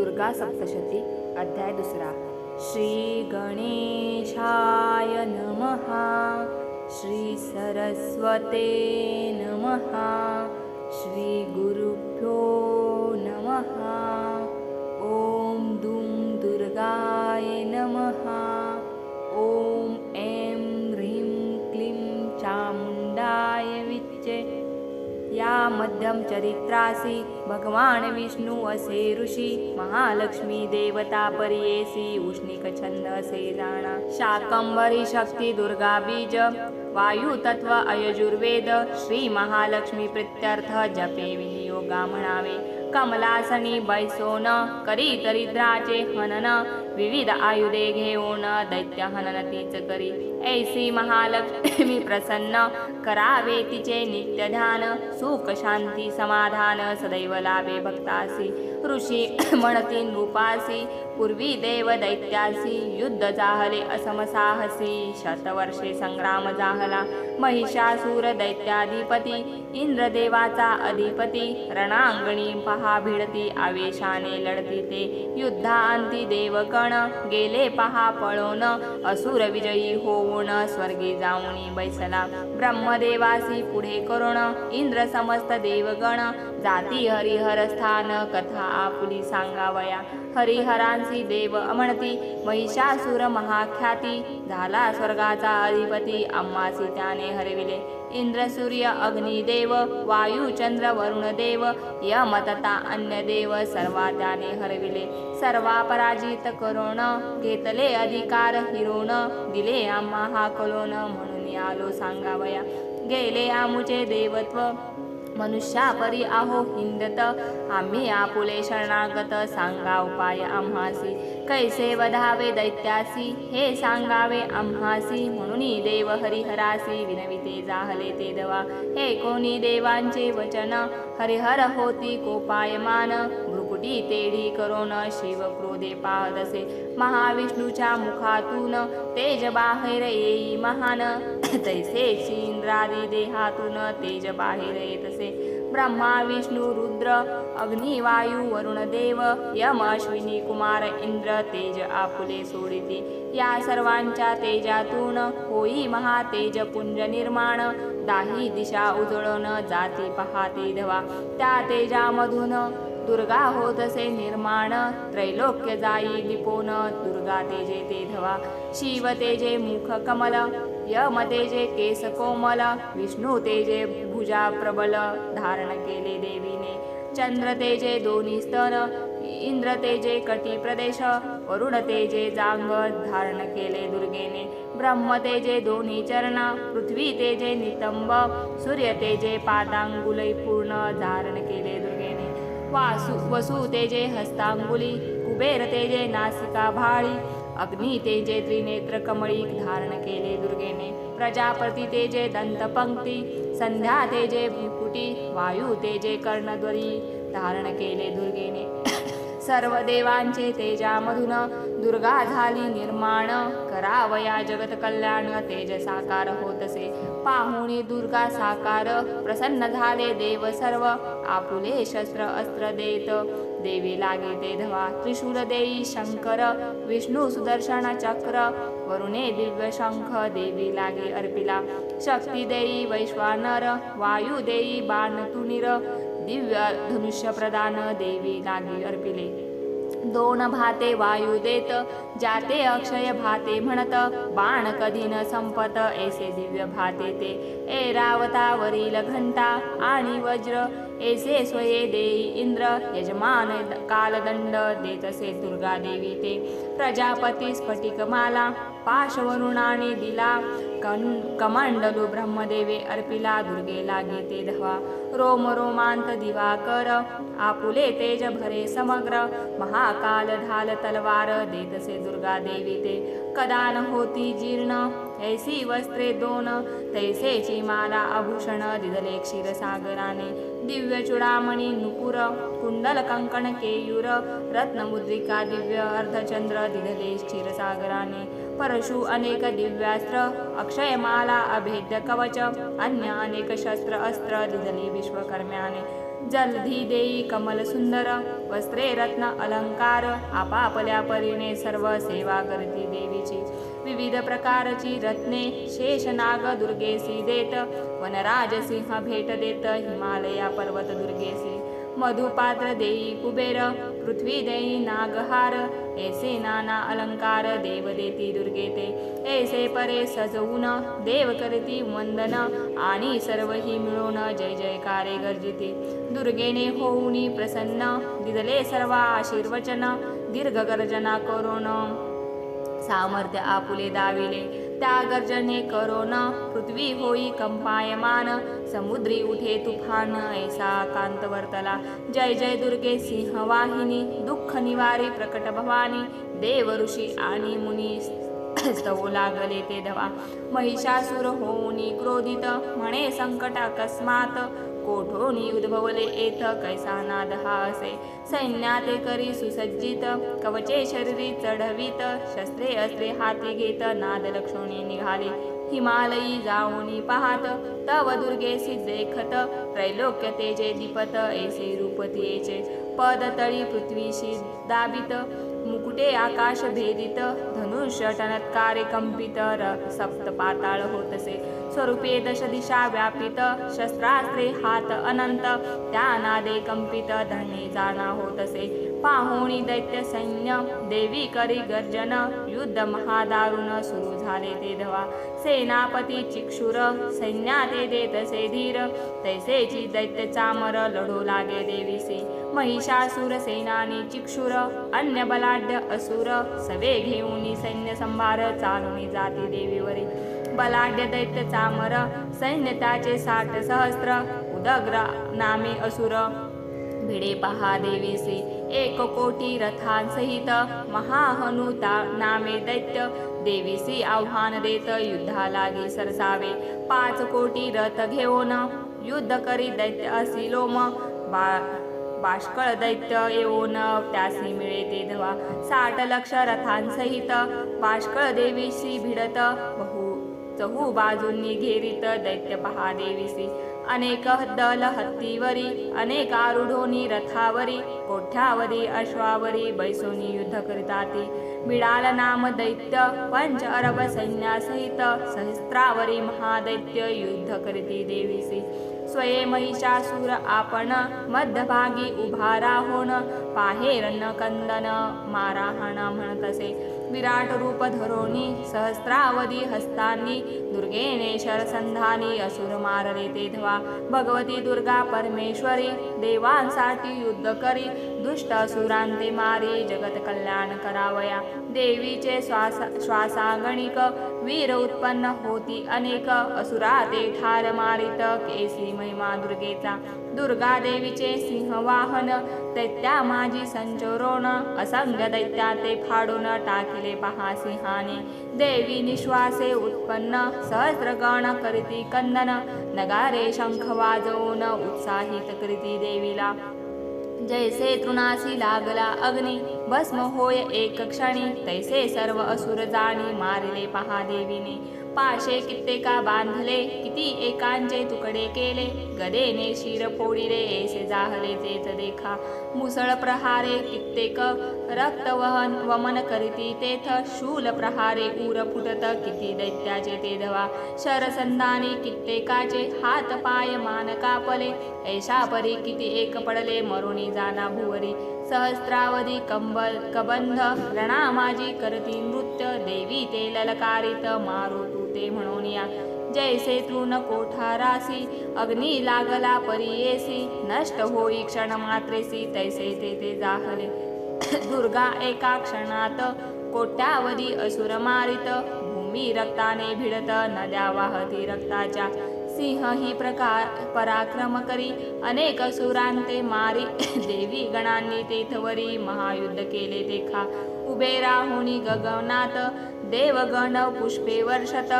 दुर्गा सप्तशती अध्याय दुसरा. श्री गणेशाय नमः श्री सरस्वते नमः श्री गुरुभ्यो नमः ॐ दुं दुर्गाय मध्यम चरित्रासी भगवान विष्णू असे ऋषी महालक्ष्मी देवता परियेसी उष्णिक छंद असे जाणा शाकंबरी शक्ती दुर्गा बीज वायू तत्व अयजुर्वेद श्री महालक्ष्मी प्रत्यर्थ जपे विनियोगा म्हणावे कमलासनी बैसोन करी दरिद्राचे हनन विविध आयुधे घेऊन दैत्य हनन तीच करी. ऐसी महालक्ष्मी प्रसन्न करावे तिचे नित्य ध्यान सुख शांती समाधान सदैव लाभे भक्तासी. ऋषी म्हणती नृपासी पूर्वी देव दैत्यासी युद्ध जाहले असमसाहसी शतवर्षे संग्राम जाहला. महिषासूर दैत्याधिपती इंद्रदेवाचा अधिपती रणांगणी पहा भिडती आवेशाने लढती ते. युद्धांती देवगण गेले पहा पळून. असुर विजयी होऊन स्वर्गी जाऊनी बैसला. ब्रह्मदेवासी पुढे करुण. इंद्र समस्त देवगण. जाती हरिहर स्थान कथा आपली सांगावया. हरिहरांसी देव म्हणती महिषासुर महाख्याती. झाला स्वर्गाचा अधिपती. अम्मासी त्याने हरविले. इंद्र सूर्य अग्निदेव वायू चंद्र वरुण देव यम अन्य देव सर्वा त्याने हरविले. सर्वा पराजित करोण घेतले अधिकार हिरोण दिले आम्हा हा कलोन म्हणून आलो सांगावया. गेले आमुचे देवत्व मनुष्या परी आहो हिंदत आम्ही आपुले शरणागत सांगा उपाय आम्हासी। कैसे वधावे दैत्यासी हे सांगावे आम्हासी। म्हणून देव हरिहरासी विनविते जाहले ते दवा। हे कोणी देवांचे वचन हरिहर होती कोपायमान। भ्रुकुटी तेढी करोन शिव क्रोधे पाहदसे महाविष्णूच्या मुखातून तेज बाहेर येई महान. तैसे इंद्रादी देहातून तेज बाहेर येतसे ब्रह्मा विष्णू रुद्र अग्निवायू वरुण देव यम अश्विनी कुमार इंद्र तेज आपुले सोडिती. या सर्वांच्या तेजातून होई महातेज पुंज निर्माण. दाही दिशा उजळून जाती पहाते धवा. त्या तेजामधून दुर्गा होतसे निर्माण त्रैलोक्य जाई लिपोन दुर्गा तेजे ते धवा शिव तेजे मुख कमल यम तेजे केस कोमल विष्णू तेजे भुजा प्रबल धारण केले देवीने चंद्र तेजे दोन्ही स्तन इंद्र तेजे कटी प्रदेश वरुण तेजे जांग धारण केले दुर्गेने ब्रह्म तेजे दोन्ही चरण पृथ्वी तेजे नितंब सूर्य तेजे पादांगुलय पूर्ण धारण केले वासु वसु तेजे हस्तांगुली कुबेर तेजे नासिका भाळी अग्नी तेजे त्रिनेत्र कमळी धारण केले दुर्गेने प्रजापती तेजे दंतपंक्ती संध्या तेजे भुकुटी वायू तेजे कर्णद्वरी धारण केले दुर्गेने. सर्व देवांचे तेजामधून दुर्गा झाली निर्माण. करावया जगत कल्याण तेज साकार होतसे. पाहुणी दुर्गा साकार प्रसन्न झाले देव सर्व. आपुले शस्त्र अस्त्र देत. देवी लागे ते धवा त्रिशूल देई शंकर. विष्णू सुदर्शन चक्र वरुणे दिव्य शंख. देवी लागे अर्पिला शक्ती देई वैश्वानर. वायू देई बाण तुनिर दिव्य धनुष्य प्रदान देवी लागी अर्पिले। दोन भाते वायू देत जाते अक्षय भाते म्हणत बाण कधी न संपत ऐसे दिव्य भाते ते। ए रावतावरील घंटा आणि वज्र ऐसे स्वये देई इंद्र यजमान कालदंड देतसे दुर्गा देवी ते प्रजापती स्फटिकमाला पाशवरुणाने दिला कन कमंडलू ब्रह्मदेवे अर्पिला दुर्गे गीते धवा रोम रोमांत दिवाकर आपुले तेज भरे समग्र महाकाल ढाल तलवार देतसे दुर्गा देवी ते कदान होती जीर्ण ऐसी वस्त्रे दोन तैसेची माला आभूषण दिदले क्षीरसागराने दिव्य चुडामणी नुपुर कुंडल कंकण केयूर रत्नमुद्रिका दिव्य अर्धचंद्र दिदले क्षीरसागराने परशु अनेक दिव्यास्त्र अक्षयमाला अभेद्य कवच अन्य अनेक शस्त्र अस्त्र दिदले विश्वकर्म्याने जलधी देई कमल सुंदर वस्त्रे रत्न अलंकार आपापल्या परीने सर्व सेवा करती देवीची. विविध प्रकारची रत्ने शेषनाग दुर्गेसी देत वनराज सिंह भेट देत हिमालया पर्वत दुर्गेसी. मधुपात्र देई कुबेर पृथ्वी देई नागहार ऐसे नाना अलंकार देव देती दुर्गेते ऐसे परे सजवून देव करती वंदन आणि सर्व ही मिळून जय जयकारे गर्जिते. दुर्गेने होऊनी प्रसन्न दिदले सर्व आशीर्वचन दीर्घ गर्जना करून सामर्थ्य आपुले दाविले. त्या गर्जने करोन पृथ्वी होई कंपायमान। समुद्री उठे तुफान ऐसा कांत वर्तला। जय जय दुर्गे सिंहवाहिनी दुःख निवारी प्रकट भवानी। देव ऋषी आणि मुनी स्तव लागले ते धवा। महिषासुर होऊनी क्रोधित म्हणे संकट अकस्मात कोठोनी उद्भवले एथ कैसा नाद हा असे सैन्याते करी सुसज्जित कवचे शरीरी चढवित शस्त्रे अस्त्रे हाती घेत नाद लक्ष्मणी निघाले. हिमालयी जाऊनी पाहात तव दुर्गेसी देखत त्रैलोक्य तेजे दीपत ऐसे रूप तियेचे पद तळी पृथ्वीशी दाबित मुकुटे आकाश भेदित धनुष्य कंपित र सप्त पाताळ होतसे। स्वरूपे दश दिशा व्यापित शस्त्रास्त्रे हात अनंत त्या नादे कंपित धने जाणा होतसे। पाहुणी दैत्य सैन्य देवी करी गर्जन युद्ध महादारुण सुरू झाले ते धवा। सेनापती चिक्षुर सैन्या ते देतसे धीर तैसेची दैत्य चामर लढू लागे देवीसी। महिषासुरसेनानी चिक्षुर अन्य बलाढ्य असुर सवे घेऊनी सैन्य संभार चालुनी जाती देवीवरी बलाढ्य दैत्य चामर सैन्यताचे साठ सहस्त्र उदग्र नामे असुर. भिडे पहा देवीसी एक कोटी रथांसहित महाहनुता नामे दैत्य. देवीसी आव्हान देत युद्धा लागी सरसावे. पाच कोटी रथ घेऊन युद्ध करी दैत्य असिलोम. बा बाष्कळ दैत्य येऊन त्यासी मिळे ते धवा साठ लक्ष रथांसहित बाष्कळ देवीशी भिडत बहु चहू बाजूंनी घेरीत दैत्य पहा देवीसी अनेक दल हत्तीवरी अनेक आरुढोनी रथावरी कोठ्यावरी अश्वावरी बैसोनी युद्ध करिताती मिळाल नाम दैत्य पंच अरब सैन्यासहित सहस्त्रावरी महादैत्य युद्ध करीती देवीसी स्वयमहिषासुर आपण मध्यभागी उभा राहोन पाहेरन कंदन माराहण म्हणतसे विराट रूप धरोनी सहस्रावधी हस्तांनी दुर्गेने शरसंधानी असुर मारले तेधवा भगवती दुर्गा परमेश्वरी देवांसाठी युद्ध करी दुष्ट असुरांते मारी जगत कल्याण करावया। देवीचे श्वास श्वासागणिक वीर उत्पन्न होती अनेक असुरा ते ठार मारित केसी महिमा दुर्गेचा। दुर्गा देवीचे सिंहवाहन दैत्या माझी संचोरोण असंग दैत्या ते फाडून टाकिले पहा सिंहाने देवी निश्वासे उत्पन्न सहस्रगण करीती कंदन नगारे शंख वाजवून उत्साहित करीती देवीला. जैसे तृणासी लागला अग्नी भस्म होय एक क्षणी तैसे सर्व असुर जाणी मारले पहा देवीने पाशे कित्येका बांधले किती एकांचे तुकडे केले. गदेने शिर फोडिले ऐसे जाहले तेथ देखा. मुसळ प्रहारे कित्येक रक्त वहन वमन करीती तेथ. शूल प्रहारे उर फुटत किती दैत्याचे ते धवा. शरसंधाने कित्येकाचे हात पाय मान कापले. ऐशा परी किती एक पडले मरुणी जाना भुवरी. सहस्रावधी कंबल कबंध रणा माझी करती नृत्य. देवी ते ललकारित मारू होते म्हणून या. जैसे तृण कोठारासी अग्नी लागला परियेसी नष्ट होई क्षण मात्रेसी तैसे ते ते जाहले. दुर्गा एका क्षणात कोट्यावधी असुर मारित भूमी रक्ताने भिडत नद्या वाहती रक्ताच्या. सिंह ही प्रकार पराक्रम करी अनेक असुरांते मारी. देवी गणांनी तेथवरी महायुद्ध केले देखा उभे राहुनी गगनात देवगण पुष्पे वर्षत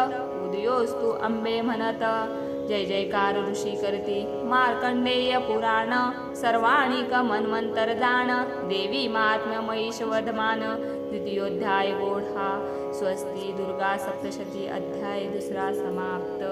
उदयोस्तु अंबे म्हणत जय जयकार ऋषी करती मार्कंडेय पुराण। सर्वाणिक मन्वंतर जाण देवी महात्म्य महिषवधमान द्वितीयोध्याय गोढा स्वस्ती दुर्गा सप्तशती अध्याय दुसरा समाप्त।